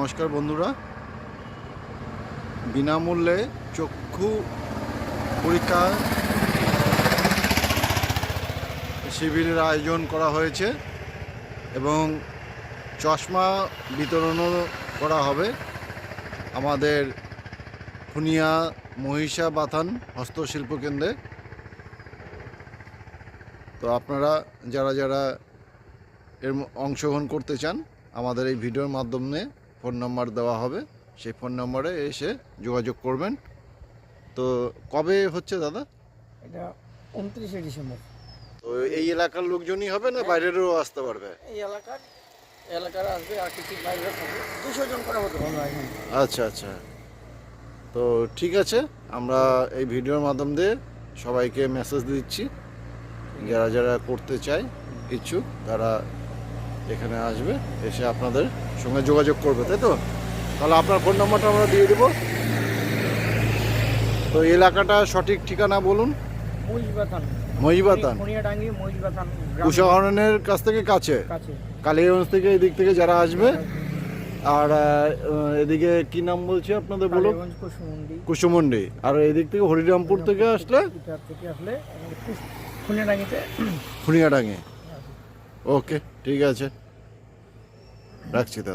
নমস্কার বন্ধুরা। বিনামূল্যে চক্ষু পরীক্ষা শিবিরের আয়োজন করা হয়েছে এবং চশমা বিতরণও করা হবে। আমাদের খুনিয়া মহিষা বাথান হস্তশিল্প কেন্দ্রে। তো আপনারা যারা যারা এর অংশগ্রহণ করতে চান আমাদের এই ভিডিওর মাধ্যমে ফোন নাম্বার দেওয়া হবে সেই ফোন নম্বরে এসে যোগাযোগ করবেন। তো কবে হচ্ছে দাদা? এটা উনত্রিশে ডিসেম্বর। তো এই এলাকার লোকজনই হবে না বাইরেরও আসতে পারবে? এই এলাকার এলাকার আসবে আর কিছু বাইরে দুশো জন করে হতে ভালো আচ্ছা আচ্ছা। তো ঠিক আছে আমরা এই ভিডিওর মাধ্যম দিয়ে সবাইকে মেসেজ দিচ্ছি। যারা যারা করতে চায় ইচ্ছুক তারা এখানে আসবে এসে আপনাদের সঙ্গে যোগাযোগ করবে তাই তো? তাহলে আপনার ফোন নাম্বারটা আমরা দিয়ে দেবো। তো এলাকাটা সঠিক ঠিকানা বলুন। মহিবাতান মহিষবাথান। কাছ থেকে কাছে? কালীগঞ্জ থেকে এদিক থেকে যারা আসবে। আর এদিকে কি নাম বলছি আপনাদের বলুন কুসুমন্ডি। আর এদিক থেকে হরিরামপুর থেকে আসলে? খুনিয়াডাঙ্গে। ওকে ঠিক আছে। রাখছি দাদা